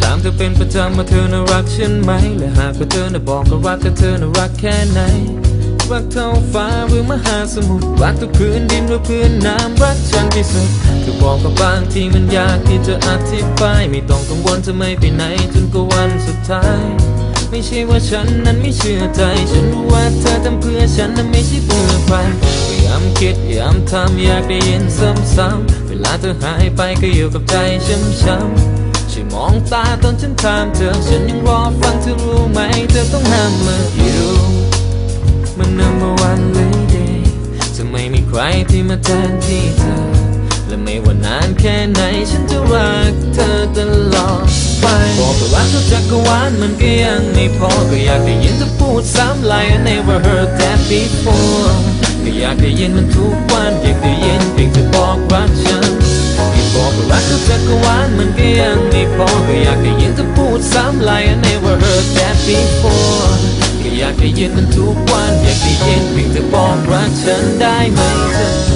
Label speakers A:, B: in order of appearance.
A: ถามเป็นประจำว่าเธอน่ารักฉันไหม และหากว่าเธอน่ะบอกก็รักก็เธอน่ารักแค่ไหน รักเท่าฟ้าหรือมหาสมุทร รักทุกพื้นดินหรือพื้นน้ำรักฉันที่สุดเธอบอกกับบางทีมันยากที่จะอธิบาย ไม่ต้องกังวลจะไม่ไปไหนจนกว่าวันสุดท้าย ไม่ใช่ว่าฉันนั้นไม่เชื่อใจ ฉันรู้ว่าเธอทำเพื่อฉันนั้นไม่ใช่เพื่อใครพยายามคิดพยายามทำอยากได้ยินซ้ำๆเวลาเธอหายไปก็อยู่กับใจช้ำๆ มองตาตอนฉันถามเธอ ฉันยังรอฟังเธอรู้ไหม เธอต้องห้ามมาอยู่มัน number one lady จะไม่มีใครที่มาแทนที่เธอ และไม่ว่านานแค่ไหน ฉันจะรักเธอตลอดไปบอกว่ารักจักรวาลมันก็ยังไม่พอ ก็อยากได้ยินเธอพูดซ้ำ like I never heard that before ก็อยากได้ยินมันทุกวัน ทุกว่ารักเธอจักรวาลมันก็ยังไม่พอก็อยากได้ยินเธอพูดซ้ำ like I never heard that before ก็อยากได้ยินมันทุกวัน อยากได้ยินเพียงเธอบอกรักฉันได้ไหมเธอ